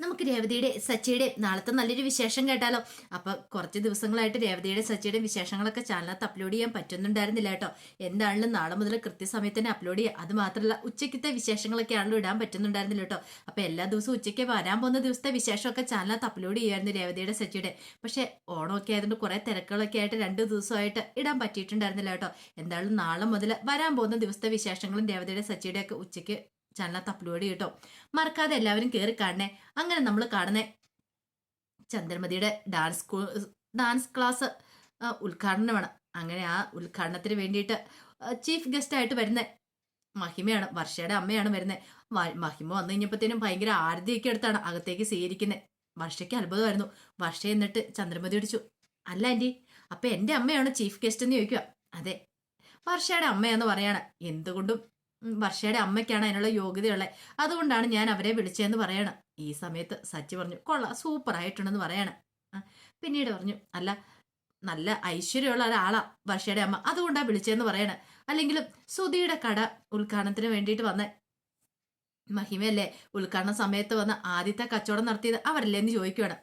നമുക്ക് രേവതിയുടെ സച്ചിയുടെ നാളത്തെ നല്ലൊരു വിശേഷം കേട്ടാലോ? അപ്പൊ കുറച്ച് ദിവസങ്ങളായിട്ട് രേവതിയുടെ സച്ചിയുടെ വിശേഷങ്ങളൊക്കെ ചാനലിനകത്ത് അപ്ലോഡ് ചെയ്യാൻ പറ്റുന്നുണ്ടായിരുന്നില്ല കേട്ടോ. എന്താണെങ്കിലും നാളെ മുതൽ കൃത്യസമയത്ത് തന്നെ അപ്ലോഡ് ചെയ്യുക അത് മാത്രമല്ല ഉച്ചയ്ക്കത്തെ വിശേഷങ്ങളൊക്കെ ആണല്ലോ ഇടാൻ പറ്റുന്നുണ്ടായിരുന്നില്ല കേട്ടോ. അപ്പൊ എല്ലാ ദിവസവും ഉച്ചയ്ക്ക് വരാൻ പോകുന്ന ദിവസത്തെ വിശേഷമൊക്കെ ചാനലിനകത്ത് അപ്ലോഡ് ചെയ്യായിരുന്നു രേവതിയുടെ സച്ചിയുടെ. പക്ഷെ ഓണമൊക്കെ ആയതുകൊണ്ട് കുറെ തിരക്കുകളൊക്കെ ആയിട്ട് രണ്ട് ദിവസമായിട്ട് ഇടാൻ പറ്റിയിട്ടുണ്ടായിരുന്നില്ല കേട്ടോ. എന്തായാലും നാളെ മുതൽ വരാൻ പോകുന്ന ദിവസത്തെ വിശേഷങ്ങളും രേവതിയുടെ സച്ചിയുടെ ഒക്കെ ഉച്ചയ്ക്ക് ചാനലിനകത്ത് അപ്ലോഡ് ചെയ്യട്ടോ മറക്കാതെ എല്ലാവരും കയറി കാണണേ. അങ്ങനെ നമ്മൾ കാണുന്നേ ചന്ദ്രമതിയുടെ ഡാൻസ് ഡാൻസ് ക്ലാസ് ഉദ്ഘാടനമാണ്. അങ്ങനെ ആ ഉദ്ഘാടനത്തിന് വേണ്ടിയിട്ട് ചീഫ് ഗസ്റ്റ് ആയിട്ട് വരുന്ന മഹിമയാണ് വർഷയുടെ അമ്മയാണ് വരുന്നത് മഹിമ വന്നു കഴിഞ്ഞപ്പോഴത്തേനും ഭയങ്കര ആരതിയൊക്കെ എടുത്താണ് അകത്തേക്ക് സ്വീകരിക്കുന്നത് വർഷയ്ക്ക് അത്ഭുതമായിരുന്നു. വർഷ എന്നിട്ട് ചന്ദ്രമതി അടിച്ചു അല്ല ആന്റി അപ്പൊ എന്റെ അമ്മയാണ് ചീഫ് ഗസ്റ്റ് എന്ന് ചോദിക്കുക അതെ വർഷയുടെ അമ്മയെന്ന് പറയാണ്. എന്തുകൊണ്ടും വർഷയുടെ അമ്മയ്ക്കാണ് അതിനുള്ള യോഗ്യതയുള്ളത്. അതുകൊണ്ടാണ് ഞാൻ അവരെ വിളിച്ചതെന്ന് പറയണം. ഈ സമയത്ത് സച്ചി പറഞ്ഞു കൊള്ളാം സൂപ്പർ ആയിട്ടുണ്ടെന്ന് പറയണം പിന്നീട് പറഞ്ഞു അല്ല നല്ല ഐശ്വര്യമുള്ള ഒരാളാ വർഷയുടെ അമ്മ. അതുകൊണ്ടാണ് വിളിച്ചതെന്ന് പറയണം. അല്ലെങ്കിലും സുധിയുടെ കട ഉദ്ഘാടനത്തിന് വേണ്ടിയിട്ട് വന്ന. മഹിമയല്ലേ ഉദ്ഘാടന സമയത്ത് വന്ന ആദ്യത്തെ കച്ചവടം നടത്തിയത് അവരല്ലേ എന്ന് ചോദിക്കുകയാണ്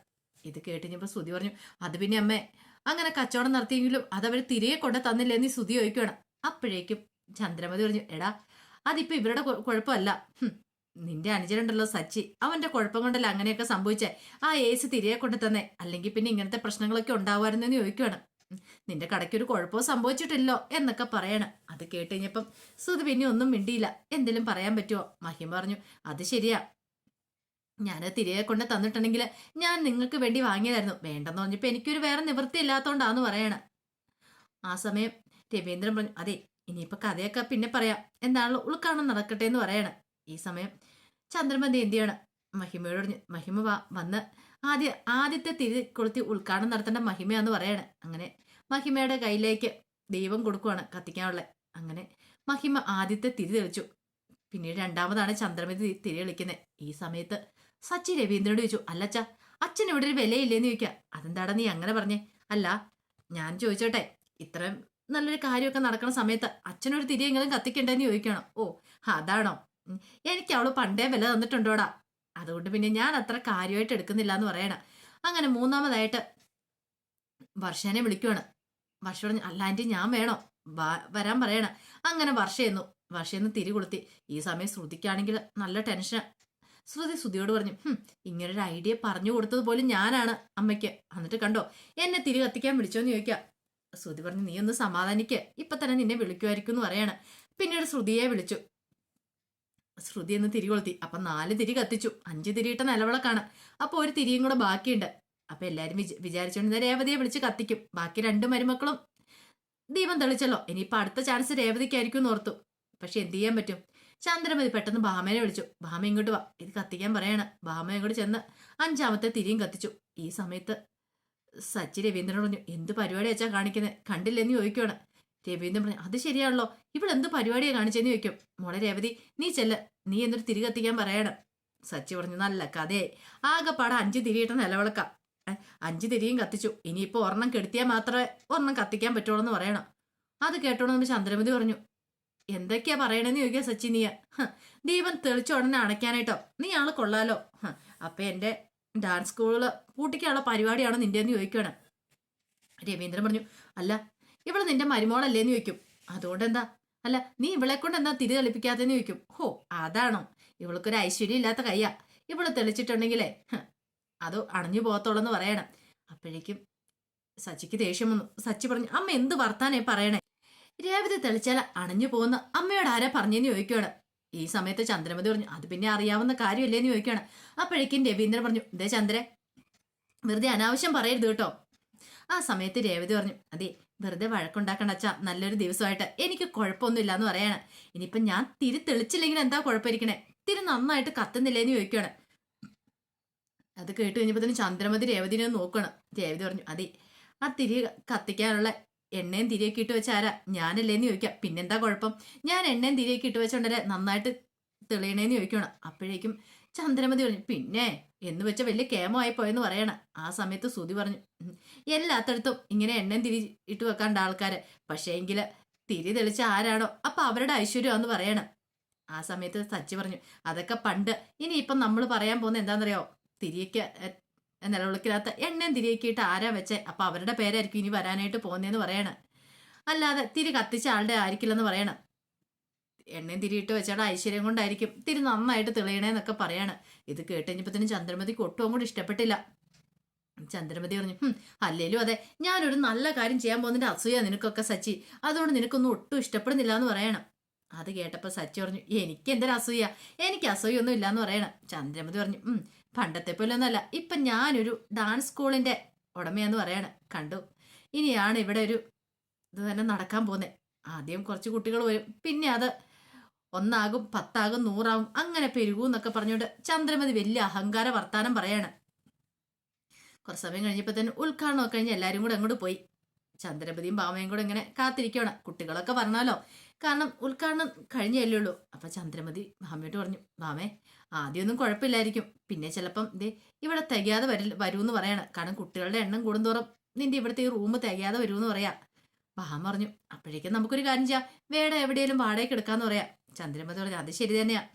ഇത് കേട്ടുകഴിഞ്ഞപ്പോൾ സുധി പറഞ്ഞു അത് പിന്നെ അമ്മേ അങ്ങനെ കച്ചവടം നടത്തിയെങ്കിലും അതവർ തിരികെ കൊണ്ട് തന്നില്ലേ എന്ന് സുധി ചോദിക്കുകയാണ് അപ്പോഴേക്കും ചന്ദ്രമതി പറഞ്ഞു എടാ അതിപ്പോ ഇവരുടെ കുഴപ്പമല്ല. നിന്റെ അനുജനുണ്ടല്ലോ സച്ചി. അവന്റെ കുഴപ്പം കൊണ്ടല്ല അങ്ങനെയൊക്കെ സംഭവിച്ചേ? ആ ഏസ് തിരികെ കൊണ്ടു തന്നെ. അല്ലെങ്കിൽ പിന്നെ ഇങ്ങനത്തെ പ്രശ്നങ്ങളൊക്കെ ഉണ്ടാവുമായിരുന്നു എന്ന് ചോദിക്കുവാണ്. നിന്റെ കടയ്ക്ക് ഒരു കുഴപ്പവും സംഭവിച്ചിട്ടില്ലോ എന്നൊക്കെ പറയണം. അത് കേട്ട് കഴിഞ്ഞപ്പം സുധി പിന്നെ ഒന്നും മിണ്ടിയില്ല. എന്തെങ്കിലും പറയാൻ പറ്റുമോ മഹിം പറഞ്ഞു അത് ശരിയാ. ഞാൻ തിരികെ കൊണ്ട് തന്നിട്ടുണ്ടെങ്കിൽ ഞാൻ നിങ്ങൾക്ക് വേണ്ടി വാങ്ങിയതായിരുന്നു. വേണ്ടെന്ന് പറഞ്ഞപ്പോ എനിക്കൊരു വേറെ നിവൃത്തി ഇല്ലാത്തോണ്ടാന്ന് പറയണ. ആ സമയം രവീന്ദ്രൻ പറഞ്ഞു അതെ ഇനിയിപ്പോ കഥയൊക്കെ പിന്നെ പറയാം. എന്താണല്ലോ ഉൾക്കാണം നടക്കട്ടെ എന്ന് പറയാണ്. ഈ സമയം ചന്ദ്രമതി എന്ത് ചെയ്യണം? മഹിമയോട് മഹിമ വന്ന് ആദ്യ ആദ്യത്തെ തിരി കൊളുത്തി ഉൾക്കാണം നടത്തേണ്ട മഹിമയാന്ന് പറയാണ്. അങ്ങനെ മഹിമയുടെ കയ്യിലേക്ക് ദൈവം കൊടുക്കുവാണ് കത്തിക്കാനുള്ള അങ്ങനെ മഹിമ ആദ്യത്തെ തിരി തെളിച്ചു. പിന്നീട് രണ്ടാമതാണ് ചന്ദ്രമതി തിരി കളിക്കുന്നത് ഈ സമയത്ത് സച്ചി രവീന്ദ്രനോട് ചോദിച്ചു അല്ലച്ച അച്ഛൻ ഇവിടെ ഒരു വിലയില്ലേന്ന് ചോദിക്കുക അതെന്താടാ നീ അങ്ങനെ പറഞ്ഞേ? അല്ല ഞാൻ ചോദിച്ചോട്ടെ ഇത്രയും നല്ലൊരു കാര്യമൊക്കെ നടക്കുന്ന സമയത്ത് അച്ഛനൊരു തിരിയെങ്കിലും കത്തിക്കണ്ടെന്ന് ചോദിക്കണം. ഓ അതാണോ? എനിക്ക് അവൾ പണ്ടേ വില തന്നിട്ടുണ്ടോടാ? അതുകൊണ്ട് പിന്നെ ഞാൻ അത്ര കാര്യമായിട്ട് എടുക്കുന്നില്ല എന്ന് പറയണം. അങ്ങനെ മൂന്നാമതായിട്ട് വർഷനെ വിളിക്കുവാണ്. വർഷ പറഞ്ഞു അല്ല ആന്റി ഞാൻ വേണോ. വരാൻ പറയണം. അങ്ങനെ വർഷയെന്നു വർഷയെന്ന് തിരി കൊളുത്തി. ഈ സമയം ശ്രുതിക്കാണെങ്കിൽ നല്ല ടെൻഷൻ ശ്രുതി ശ്രുതിയോട് പറഞ്ഞു "ഹും, ഇങ്ങനൊരു ഐഡിയ പറഞ്ഞു കൊടുത്തത് പോലും ഞാനാണ് അമ്മയ്ക്ക്. എന്നിട്ട് കണ്ടോ എന്നെ തിരി കത്തിക്കാൻ വിളിച്ചോന്ന് ചോദിക്കാം. ശ്രുതി പറഞ്ഞു നീ ഒന്ന് സമാധാനിക്ക്. ഇപ്പൊ തന്നെ നിന്നെ വിളിക്കുമായിരിക്കും എന്ന് പറയാണ്. പിന്നീട് ശ്രുതിയെ വിളിച്ചു. ശ്രുതി എന്ന് തിരി കൊളുത്തി. അപ്പൊ നാല് തിരി കത്തിച്ചു. അഞ്ച് തിരിയിട്ട നിലവിളക്കാണ്. അപ്പൊ ഒരു തിരിയും കൂടെ ബാക്കിയുണ്ട്. അപ്പൊ എല്ലാരും വിച വിചാരിച്ചോണ്ട് രേവതിയെ വിളിച്ച് കത്തിക്കും. ബാക്കി രണ്ട് മരുമക്കളും ദീപം തെളിച്ചല്ലോ. ഇനിയിപ്പൊ അടുത്ത ചാൻസ് രേവതിക്കായിരിക്കും എന്ന് ഓർത്തു. പക്ഷെ എന്ത് ചെയ്യാൻ പറ്റും? ചന്ദ്രമതി പെട്ടെന്ന് ഭാമേനെ വിളിച്ചു. ഭാമ ഇങ്ങോട്ട് വാ. ഇത് കത്തിക്കാൻ പറയാണ്. ഭാമ ഇങ്ങോട്ട് ചെന്ന് അഞ്ചാമത്തെ തിരിയും കത്തിച്ചു. ഈ സമയത്ത് സച്ചി രവീന്ദ്രനോട് പറഞ്ഞു എന്ത് പരിപാടി വെച്ചാ കാണിക്കുന്നത് കണ്ടില്ലെന്ന് ചോദിക്കുവാണ്. രവീന്ദ്രൻ പറഞ്ഞു അത് ശരിയാണല്ലോ. ഇവിടെ എന്ത് പരിപാടിയാണ് കാണിച്ചെന്ന് ചോദിക്കും. മോളെ രേവതി നീ ചെല്ല. നീ എന്നിട്ട് തിരി കത്തിക്കാൻ പറയണം. സച്ചി പറഞ്ഞു നല്ല കഥയായി. ആകെപ്പാടെ അഞ്ച് തിരിയിട്ട നിലവിളക്കാം. അഞ്ച് തിരിയും കത്തിച്ചു. ഇനിയിപ്പോ ഒരെണ്ണം കെടുത്തിയാൽ മാത്രമേ ഒരെണ്ണം കത്തിക്കാൻ പറ്റുള്ളൂ എന്ന് പറയണം. അത് കേട്ടോണെന്ന് ചന്ദ്രമതി പറഞ്ഞു എന്തൊക്കെയാ പറയണെന്ന് ചോദിക്കുക സച്ചി നീ? ഹ്, ദീപം തെളിച്ച ഉടനെ അണയ്ക്കാനായിട്ടോ നീ ആൾ കൊള്ളാലോ. അപ്പൊ എന്റെ ഡാൻസ് സ്കൂളിൽ പൂട്ടിക്കാനുള്ള പരിപാടിയാണ് നിന്റെ എന്ന് ചോദിക്കുകയാണ് രവീന്ദ്രൻ പറഞ്ഞു അല്ല ഇവിടെ നിന്റെ മരുമോളല്ലേന്ന് ചോദിക്കും. അതുകൊണ്ട് എന്താ അല്ല നീ ഇവളെ കൊണ്ട് എന്താ തിരി തെളിപ്പിക്കാത്തെന്ന് ചോദിക്കും. ഹോ അതാണോ? ഇവൾക്കൊരു ഐശ്വര്യം ഇല്ലാത്ത കയ്യാ. ഇവൾ തെളിച്ചിട്ടുണ്ടെങ്കിലേ അത് അണഞ്ഞു പോകത്തോളെന്ന് പറയണം. അപ്പോഴേക്കും സച്ചിക്ക് ദേഷ്യം വന്നു. സച്ചി പറഞ്ഞു അമ്മ എന്ത് വർത്താനേ പറയണേ? രേവതി തെളിച്ചാൽ അണഞ്ഞു പോകുന്ന അമ്മയോട് ആരാ പറഞ്ഞെന്ന് ചോദിക്കുകയാണ് ഈ സമയത്ത് ചന്ദ്രമതി പറഞ്ഞു അത് പിന്നെ അറിയാവുന്ന കാര്യമല്ലേന്ന് ചോദിക്കുകയാണ്. അപ്പോഴേക്കും രവീന്ദ്രൻ പറഞ്ഞു ഇതേ ചന്ദ്ര വെറുതെ അനാവശ്യം പറയരുത് കേട്ടോ. ആ സമയത്ത് രേവതി പറഞ്ഞു അതെ വെറുതെ വഴക്കുണ്ടാക്കണ്ട അച്ഛാ നല്ലൊരു ദിവസമായിട്ട്. എനിക്ക് കുഴപ്പമൊന്നുമില്ല എന്ന് പറയാണ്. ഇനിയിപ്പം ഞാൻ തിരി തെളിച്ചില്ലെങ്കിൽ എന്താ കുഴപ്പമിരിക്കണേ? തിരി നന്നായിട്ട് കത്തുന്നില്ലേന്ന് ചോദിക്കുകയാണ്. അത് കേട്ട് കഴിഞ്ഞപ്പോൾ തന്നെ ചന്ദ്രമതി രേവതിനെ നോക്കണം രേവതി പറഞ്ഞു അതെ ആ തിരി കത്തിക്കാനുള്ള എണ്ണയും തിരിയൊക്കെ ഇട്ട് വെച്ച ആരാ? ഞാനല്ലേന്ന് ചോദിക്കാം. പിന്നെന്താ കുഴപ്പം? ഞാൻ എണ്ണയും തിരിയൊക്കെ ഇട്ട് വെച്ചോണ്ടല്ലേ നന്നായിട്ട് തെളിയണേന്ന് ചോദിക്കണം. അപ്പോഴേക്കും ചന്ദ്രമതി പറഞ്ഞു പിന്നെ എന്ന് വെച്ച വലിയ കേമമായി പോയെന്ന് പറയണം. ആ സമയത്ത് സുതി പറഞ്ഞു "ഉം, എല്ലാത്തടത്തും ഇങ്ങനെ എണ്ണയും തിരി ഇട്ട് വെക്കാണ്ട ആൾക്കാരെ. പക്ഷേ എങ്കിൽ തിരി തെളിച്ച ആരാണോ? അപ്പൊ അവരുടെ ഐശ്വര്യമാന്ന് പറയണം. ആ സമയത്ത് സച്ചി പറഞ്ഞു അതൊക്കെ പണ്ട് ഇനി ഇനിയിപ്പം നമ്മൾ പറയാൻ പോകുന്ന എന്താണെന്നറിയോ തിരിയൊക്കെ നിലവിളക്കിനകത്ത് എണ്ണയും തിരിയക്കിയിട്ട് ആരാ വെച്ചേ? അപ്പൊ അവരുടെ പേരായിരിക്കും ഇനി വരാനായിട്ട് പോകുന്നതെന്ന് പറയണം. അല്ലാതെ തിരി കത്തിച്ച ആളുടെ ആയിരിക്കില്ലെന്ന് പറയണം. എണ്ണയും തിരിയിട്ട് വെച്ചാടെ ഐശ്വര്യം കൊണ്ടായിരിക്കും തിരി നന്നായിട്ട് തെളിയണേന്നൊക്കെ പറയാണ്. ഇത് കേട്ടുകഴിഞ്ഞപ്പത്തിന് ചന്ദ്രമതിക്ക് ഒട്ടും കൂടി ഇഷ്ടപ്പെട്ടില്ല. ചന്ദ്രമതി പറഞ്ഞു "ഹും, അല്ലേലും അതെ ഞാനൊരു നല്ല കാര്യം ചെയ്യാൻ പോകുന്നതിന്റെ അസൂയ നിനക്കൊക്കെ സച്ചി. അതുകൊണ്ട് നിനക്കൊന്നും ഒട്ടും ഇഷ്ടപ്പെടുന്നില്ല എന്ന് പറയണം. അത് കേട്ടപ്പോൾ സച്ചി പറഞ്ഞു എനിക്ക് എന്തൊരു അസൂയ എനിക്ക് അസൂയൊന്നും ഇല്ലാന്ന് പറയണം. ചന്ദ്രമതി പറഞ്ഞു പണ്ടത്തെ പോലെ ഒന്നുമല്ല ഇപ്പൊ ഞാനൊരു ഡാൻസ് സ്കൂളിന്റെ ഉടമയാന്ന് പറയാണ്. കണ്ടു? ഇനിയാണ് ഇവിടെ ഒരു ഇത് തന്നെ നടക്കാൻ പോകുന്നത് ആദ്യം കുറച്ച് കുട്ടികൾ വരും. പിന്നെ അത് ഒന്നാകും പത്താകും നൂറാകും അങ്ങനെ പെരുകും എന്നൊക്കെ പറഞ്ഞുകൊണ്ട് ചന്ദ്രമതി വലിയ അഹങ്കാര വർത്താനം പറയാണ്. കുറച്ച് സമയം കഴിഞ്ഞപ്പോൾ തന്നെ ഉദ്ഘാടനമൊക്കെ കഴിഞ്ഞ് എല്ലാവരും കൂടെ അങ്ങോട്ട് പോയി. ചന്ദ്രപതിയും ബാമയും കൂടെ ഇങ്ങനെ കാത്തിരിക്കുകയാണ് കുട്ടികളൊക്കെ പറഞ്ഞാലോ കാരണം ഉദ്ഘാടനം കഴിഞ്ഞല്ലേ ഉള്ളൂ. അപ്പൊ ചന്ദ്രമതി ഭാമയോട്ട് പറഞ്ഞു ഭാമേ ആദ്യമൊന്നും കുഴപ്പമില്ലായിരിക്കും. പിന്നെ ചിലപ്പം ദേ ഇവിടെ തികയാതെ വരി വരൂന്ന് പറയണം. കാരണം കുട്ടികളുടെ എണ്ണം കൂടുന്തോറും നിന്റെ ഇവിടുത്തെ ഈ റൂം തികയാതെ വരുമെന്ന് പറയാം. ഭാമ പറഞ്ഞു അപ്പോഴേക്കും നമുക്കൊരു കാര്യം ചെയ്യാം. വേടെ എവിടെയെങ്കിലും വാടകയ്ക്ക് എടുക്കാന്ന് പറയാം. ചന്ദ്രമതി പറഞ്ഞു അത് ശരി തന്നെയാ.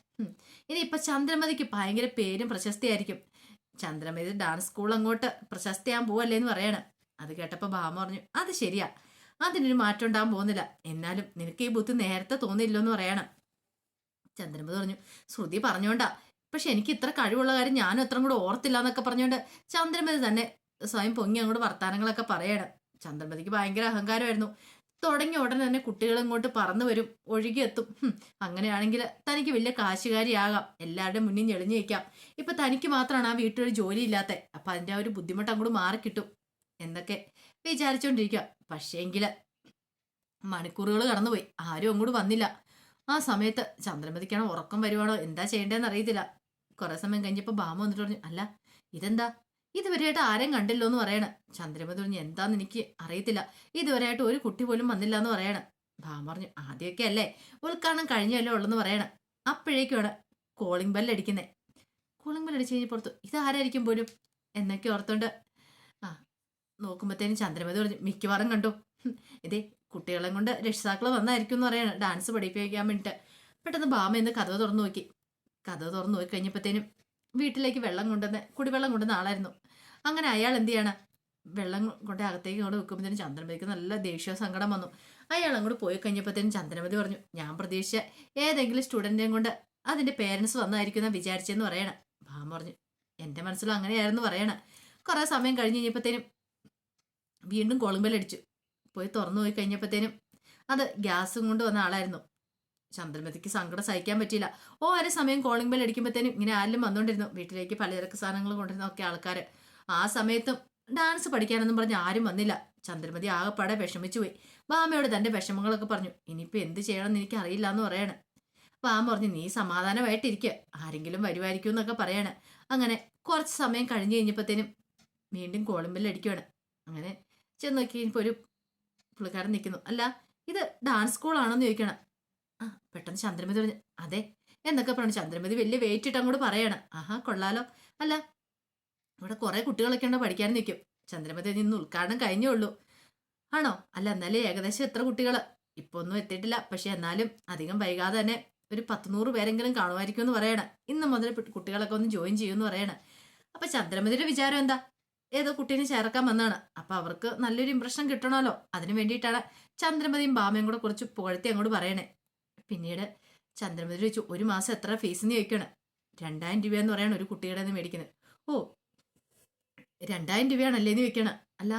ഇനി ഇപ്പൊ ചന്ദ്രമതിക്ക് ഭയങ്കര പേരും പ്രശസ്തിയായിരിക്കും. ചന്ദ്രമതി ഡാൻസ് സ്കൂൾ അങ്ങോട്ട് പ്രശസ്തിയാൻ പോവല്ലേന്ന് പറയണം. അത് കേട്ടപ്പോ ഭാമ പറഞ്ഞു അത് ശരിയാ. അതിനൊരു മാറ്റം ഉണ്ടാകാൻ പോകുന്നില്ല. എന്നാലും നിനക്ക് ഈ ബുദ്ധി നേരത്തെ തോന്നില്ലോ എന്ന് പറയണം. ചന്ദ്രമതി പറഞ്ഞു ശ്രുതി പറഞ്ഞോണ്ടാ. പക്ഷെ എനിക്ക് ഇത്ര കഴിവുള്ള കാര്യം ഞാനും ഇത്രയും കൂടെ ഓർത്തില്ല എന്നൊക്കെ പറഞ്ഞുകൊണ്ട് ചന്ദ്രമതി തന്നെ സ്വയം പൊങ്ങി അങ്ങോട്ട് വർത്തമാനങ്ങളൊക്കെ പറയണം. ചന്ദ്രമതിക്ക് ഭയങ്കര അഹങ്കാരമായിരുന്നു. തുടങ്ങിയ ഉടനെ തന്നെ കുട്ടികൾ ഇങ്ങോട്ട് പറന്നു വരും. ഒഴുകിയെത്തും. അങ്ങനെയാണെങ്കിൽ തനിക്ക് വലിയ കാശുകാരിയാകാം. എല്ലാവരുടെയും മുന്നിൽ ഞെളിഞ്ഞു വയ്ക്കാം ഇപ്പൊ തനിക്ക് മാത്രമാണ് ആ വീട്ടിലൊരു ജോലി ഇല്ലാത്ത അപ്പൊ അതിന്റെ ആ ഒരു ബുദ്ധിമുട്ട് അങ്ങോട്ട് മാറിക്കിട്ടും എന്നൊക്കെ വിചാരിച്ചോണ്ടിരിക്കുക പക്ഷേങ്കിൽ മണിക്കൂറുകൾ കടന്നുപോയി. ആരും അങ്ങോട്ട് വന്നില്ല. ആ സമയത്ത് ചന്ദ്രമതിക്കാണോ ഉറക്കം വരുവാണോ? എന്താ ചെയ്യേണ്ടതെന്ന് അറിയത്തില്ല. കുറെ സമയം കഴിഞ്ഞപ്പോ ബാമ വന്നിട്ട് പറഞ്ഞു അല്ല ഇതെന്താ? ഇതുവരെയായിട്ട് ആരും കണ്ടില്ലോ എന്ന് പറയണ. ചന്ദ്രമതി പറഞ്ഞു എന്താന്ന് എനിക്ക് അറിയത്തില്ല. ഇതുവരെയായിട്ട് ഒരു കുട്ടി പോലും വന്നില്ല എന്ന് പറയണ. ഭാമ പറഞ്ഞു ആദ്യമൊക്കെ അല്ലേ? ഉൾക്കാണം കഴിഞ്ഞല്ലേ ഉള്ളെന്ന് പറയണ. അപ്പോഴേക്കുമാണ് കോളിംഗ് അടിക്കുന്നത് കോളിംഗ് ബെല്ല് അടിച്ചു കഴിഞ്ഞ് പുറത്തു ഇതാരായിരിക്കും പോലും? എന്നൊക്കെ ഓർത്തോണ്ട് ആ നോക്കുമ്പോഴത്തേനും ചന്ദ്രമതി പറഞ്ഞു മിക്കവാറും കണ്ടു. ഇതേ കുട്ടികളെ കൊണ്ട് രക്ഷിതാക്കൾ വന്നായിരിക്കും എന്ന് പറയണം. ഡാൻസ് പഠിപ്പിക്കാൻ വേണ്ടിയിട്ട് പെട്ടെന്ന് ഭാമ എന്ന് കഥ തുറന്നു നോക്കി. കഥ തുറന്നു പോയി കഴിഞ്ഞപ്പോഴത്തേനും വീട്ടിലേക്ക് വെള്ളം കൊണ്ടുവന്ന് കുടിവെള്ളം കൊണ്ടുവന്ന ആളായിരുന്നു. അങ്ങനെ അയാൾ എന്ത് ചെയ്യണം? വെള്ളം കൊണ്ട് അകത്തേക്ക് അങ്ങോട്ട് വെക്കുമ്പോഴത്തേനും ചന്ദ്രമതിക്ക് നല്ല ദേഷ്യ സങ്കടം വന്നു. അയാൾ അങ്ങോട്ട് പോയി കഴിഞ്ഞപ്പോഴത്തേനും ചന്ദ്രമതി പറഞ്ഞു ഞാൻ പ്രതീക്ഷിച്ച ഏതെങ്കിലും സ്റ്റുഡന്റേയും കൊണ്ട് അതിന്റെ പേരൻസ് വന്നായിരിക്കും എന്ന് വിചാരിച്ചെന്ന് പറയണം. ഭാമ പറഞ്ഞു എന്റെ മനസ്സിലും അങ്ങനെയായിരുന്നു പറയണം. കുറേ സമയം കഴിഞ്ഞ് കഴിഞ്ഞപ്പോഴത്തേനും വീണ്ടും കോളിംഗ് പോയി തുറന്നു പോയി കഴിഞ്ഞപ്പോഴത്തേനും അത് ഗ്യാസും കൊണ്ട് വന്ന ആളായിരുന്നു. ചന്ദ്രമതിക്ക് സങ്കടം സഹിക്കാൻ പറ്റിയില്ല. ഓ അര സമയം കോളിംഗ് ബെൽ അടിക്കുമ്പോഴത്തേനും ഇങ്ങനെ ആരെങ്കിലും വന്നുകൊണ്ടിരുന്നു വീട്ടിലേക്ക് പലചരക്ക് സാധനങ്ങൾ കൊണ്ടിരുന്ന ഒക്കെ ആൾക്കാർ ആ സമയത്തും ഡാൻസ് പഠിക്കാനൊന്നും പറഞ്ഞ് ആരും വന്നില്ല. ചന്ദ്രമതി ആകെപ്പാടെ വിഷമിച്ചു പോയി. ബാമയോട് തന്റെ വിഷമങ്ങളൊക്കെ പറഞ്ഞു. ഇനിയിപ്പോൾ എന്ത് ചെയ്യണമെന്ന് എനിക്ക് അറിയില്ല എന്ന് പറയാണ്. ബാമ പറഞ്ഞു നീ സമാധാനമായിട്ടിരിക്കുക ആരെങ്കിലും വരുമായിരിക്കും എന്നൊക്കെ പറയാണ്. അങ്ങനെ കുറച്ച് സമയം കഴിഞ്ഞ് കഴിഞ്ഞപ്പോഴത്തേനും വീണ്ടും കോളിംഗ് ബെൽ അടിക്കുവാണ്. അങ്ങനെ ചെന്ന് നോക്കി ഇപ്പോൾ ഒരു പുള്ളിക്കാരൻ നിൽക്കുന്നു. അല്ല ഇത് ഡാൻസ് സ്കൂളാണെന്ന് ചോദിക്കണം ആ പെട്ടെന്ന് ചന്ദ്രമതി പറഞ്ഞു അതെ എന്നൊക്കെ പറഞ്ഞു. ചന്ദ്രമതി വലിയ വെയിറ്റ് ഇട്ട് അങ്ങോട്ട് പറയാണ് ആഹാ കൊള്ളാലോ. അല്ല ഇവിടെ കുറെ കുട്ടികളൊക്കെ ഉണ്ടോ പഠിക്കാൻ നിൽക്കും. ചന്ദ്രമതി നിന്ന് ഉദ്ഘാടനം കഴിഞ്ഞേ ഉള്ളൂ. ആണോ? അല്ല എന്നാലും ഏകദേശം എത്ര കുട്ടികൾ ഇപ്പൊ ഒന്നും എത്തിയിട്ടില്ല. പക്ഷെ എന്നാലും അധികം വൈകാതെ തന്നെ ഒരു പത്തുനൂറ് പേരെങ്കിലും കാണുമായിരിക്കും എന്ന് പറയണം. ഇന്ന് മുതൽ കുട്ടികളൊക്കെ ഒന്ന് ജോയിൻ ചെയ്യുമെന്ന് പറയണം. അപ്പൊ ചന്ദ്രമതിയുടെ വിചാരം എന്താ? ഏതോ കുട്ടീനെ ചേർക്കാൻ വന്നാണ്. അപ്പൊ അവർക്ക് നല്ലൊരു ഇംപ്രഷൻ കിട്ടണമല്ലോ. അതിനു വേണ്ടിയിട്ടാണ് ചന്ദ്രമതിയും ബാമയും കൂടെ കുറച്ച് പുകഴ്ത്തി അങ്ങോട്ട് പറയണേ. പിന്നീട് ചന്ദ്രമതി ചോദിച്ചു ഒരു മാസം എത്ര ഫീസ് എന്ന് ചോദിക്കണം. രണ്ടായിരം രൂപയെന്ന് പറയാണ് ഒരു കുട്ടിയുടെ നിന്ന് മേടിക്കുന്നത്. ഓ രണ്ടായിരം രൂപയാണല്ലേ എന്ന് ചോദിക്കണം. അല്ല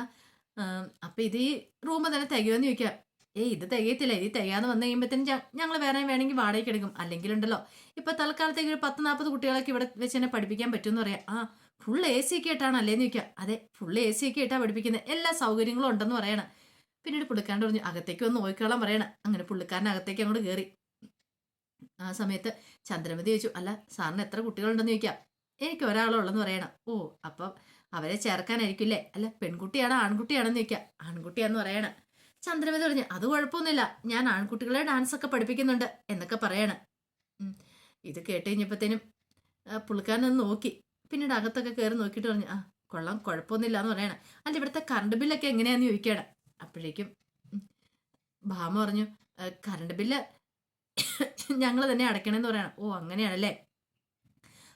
അപ്പം ഇത് ഈ റൂം തന്നെ തികയോന്ന് ചോദിക്കാം. ഏയ് ഇത് തികയത്തില്ല. ഇത് തികയാന്ന് വന്നു കഴിയുമ്പോഴത്തേനും ഞങ്ങൾ വേറെ വേണമെങ്കിൽ വാടകയ്ക്ക് എടുക്കും. അല്ലെങ്കിലുണ്ടല്ലോ. ഇപ്പൊ തൽക്കാലത്തേക്ക് ഒരു പത്ത് നാൽപ്പത് കുട്ടികളൊക്കെ ഇവിടെ വെച്ച് തന്നെ പഠിപ്പിക്കാൻ പറ്റുമെന്ന് പറയാം. ആ ഫുൾ എ സി ഒക്കെ ഇട്ടാണ് അല്ലേന്ന് ചോദിക്കാം. അതെ ഫുൾ എ സി ഒക്കെ ഇട്ടാണ് പഠിപ്പിക്കുന്നത് എല്ലാ സൗകര്യങ്ങളും ഉണ്ടെന്ന് പറയണം. പിന്നീട് പുള്ളിക്കാരൻ പറഞ്ഞു അകത്തേക്ക് ഒന്ന് നോക്കിക്കോളാൻ പറയണം. അങ്ങനെ പുള്ളിക്കാരൻ അകത്തേക്ക് അങ്ങോട്ട് കയറി ആ സമയത്ത് ചന്ദ്രമതി ചോദിച്ചു അല്ല സാറിന് എത്ര കുട്ടികളുണ്ടെന്ന് ചോദിക്കാം. എനിക്ക് ഒരാളുള്ളെന്ന് പറയണം. ഓ അപ്പം അവരെ ചേർക്കാനായിരിക്കില്ലേ? അല്ല പെൺകുട്ടിയാണോ ആൺകുട്ടിയാണെന്ന് ചോദിക്കാം. ആൺകുട്ടിയാന്ന് പറയണം. ചന്ദ്രമതി പറഞ്ഞു അത് കുഴപ്പമൊന്നുമില്ല. ഞാൻ ആൺകുട്ടികളെ ഡാൻസ് ഒക്കെ പഠിപ്പിക്കുന്നുണ്ട് എന്നൊക്കെ പറയണം. ഇത് കേട്ട് കഴിഞ്ഞപ്പോഴത്തേനും പുള്ളിക്കാരനൊന്ന് നോക്കി. പിന്നീട് അകത്തൊക്കെ കയറി നോക്കിയിട്ട് പറഞ്ഞു ആ കൊള്ളാം കുഴപ്പമൊന്നുമില്ല എന്ന് പറയണം. അല്ല ഇവിടുത്തെ കറണ്ട് ബില്ലൊക്കെ എങ്ങനെയാന്ന് ചോദിക്കണം. അപ്പോഴേക്കും ഭാമ പറഞ്ഞു "ആ, കറണ്ട് ബില്ല് ഞങ്ങൾ തന്നെ അടയ്ക്കണമെന്ന് പറയണം. ഓ അങ്ങനെയാണല്ലേ?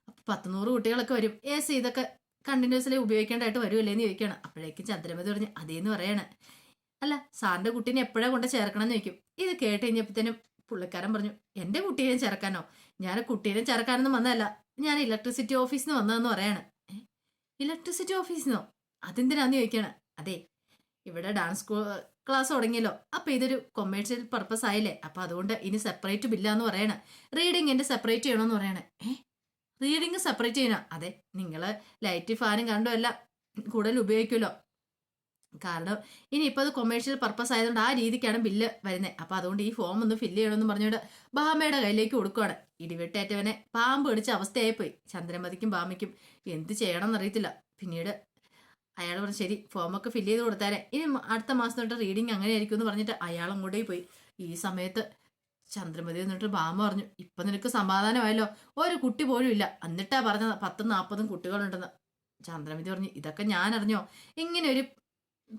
അപ്പൊ പത്ത് നൂറ് കുട്ടികളൊക്കെ വരും. ഏ സി ഇതൊക്കെ കണ്ടിന്യൂസ്ലി ഉപയോഗിക്കേണ്ടതായിട്ട് വരുമല്ലേ എന്ന് ചോദിക്കണം അപ്പോഴേക്കും ചന്ദ്രമതി പറഞ്ഞു അതേന്ന് പറയാണ്. അല്ല സാറിന്റെ കുട്ടീനെ എപ്പോഴാ കൊണ്ട് ചേർക്കണം എന്ന് ചോദിക്കും. ഇത് കേട്ട് കഴിഞ്ഞപ്പോഴത്തേനും പുള്ളിക്കാരൻ പറഞ്ഞു എന്റെ കുട്ടീനെ ചേർക്കാനോ? ഞാൻ കുട്ടീനെ ചേർക്കാനൊന്നും വന്നതല്ല. ഞാൻ ഇലക്ട്രിസിറ്റി ഓഫീസിൽ നിന്ന് വന്നതെന്ന് പറയാണ്. ഇലക്ട്രിസിറ്റി ഓഫീസിൽ നിന്നോ അതെന്തിനാന്ന് ചോദിക്കുകയാണ്. അതെ ഇവിടെ ഡാൻസ് സ്കൂൾ ക്ലാസ് തുടങ്ങിയല്ലോ. അപ്പൊ ഇതൊരു കൊമേഴ്സ്യൽ പർപ്പസ് ആയില്ലേ? അപ്പൊ അതുകൊണ്ട് ഇനി സെപ്പറേറ്റ് ബില്ലാന്ന് പറയണേ. റീഡിങ്ങിന്റെ സെപ്പറേറ്റ് ചെയ്യണമെന്ന് പറയണേ. ഏ? റീഡിങ് സെപ്പറേറ്റ് ചെയ്യണോ? അതെ നിങ്ങൾ ലൈറ്റ് ഫാനും കണ്ടോ അല്ല കൂടുതൽ ഉപയോഗിക്കുമല്ലോ. കാരണം ഇനി ഇപ്പൊ അത് കൊമേഴ്ഷ്യൽ പർപ്പസ് ആയതുകൊണ്ട് ആ രീതിക്കാണ് ബില്ല് വരുന്നത് അപ്പൊ അതുകൊണ്ട് ഈ ഫോം ഒന്ന് ഫില്ല് ചെയ്യണമെന്ന് പറഞ്ഞുകൊണ്ട് ബാമയുടെ കയ്യിലേക്ക് കൊടുക്കുവാണ്. ഇടിവെട്ടേറ്റവനെ പാമ്പ് പിടിച്ച അവസ്ഥയായി പോയി ചന്ദ്രമതിക്കും ബാമയ്ക്കും എന്ത് ചെയ്യണം എന്നറിയത്തില്ല പിന്നീട് അയാൾ പറഞ്ഞു ശരി ഫോമൊക്കെ ഫില്ല് ചെയ്ത് കൊടുത്താലേ ഇനി അടുത്ത മാസം തൊട്ട് റീഡിങ് അങ്ങനെ ആയിരിക്കും എന്ന് പറഞ്ഞിട്ട് അയാളും അങ്ങോട്ടേ പോയി. ഈ സമയത്ത് ചന്ദ്രമതി എന്നിട്ട് ബാമ പറഞ്ഞു ഇപ്പൊ നിനക്ക് സമാധാനമായല്ലോ. ഒരു കുട്ടി പോലും ഇല്ല. എന്നിട്ടാ പറഞ്ഞത് പത്തും നാൽപ്പതും കുട്ടികളുണ്ടെന്ന്. ചന്ദ്രമതി പറഞ്ഞു ഇതൊക്കെ ഞാൻ അറിഞ്ഞോ ഇങ്ങനെ ഒരു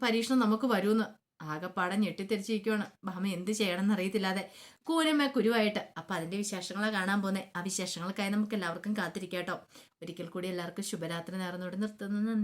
പരീക്ഷണം നമുക്ക് വരുമെന്ന്. ആകെപ്പാടെ ഞെട്ടിത്തെരിച്ചിരിക്കുവാണ്. ബാമ എന്ത് ചെയ്യണം എന്നറിയത്തില്ലാതെ കൂനമ്മ കുരുവായിട്ട്. അപ്പൊ അതിന്റെ വിശേഷങ്ങളെ കാണാൻ പോന്നെ. ആ വിശേഷങ്ങൾക്കായി നമുക്ക് എല്ലാവർക്കും കാത്തിരിക്കാട്ടോ. ഒരിക്കൽ കൂടി എല്ലാവർക്കും ശുഭരാത്രി നേർന്നോട് നിർത്തുന്നു.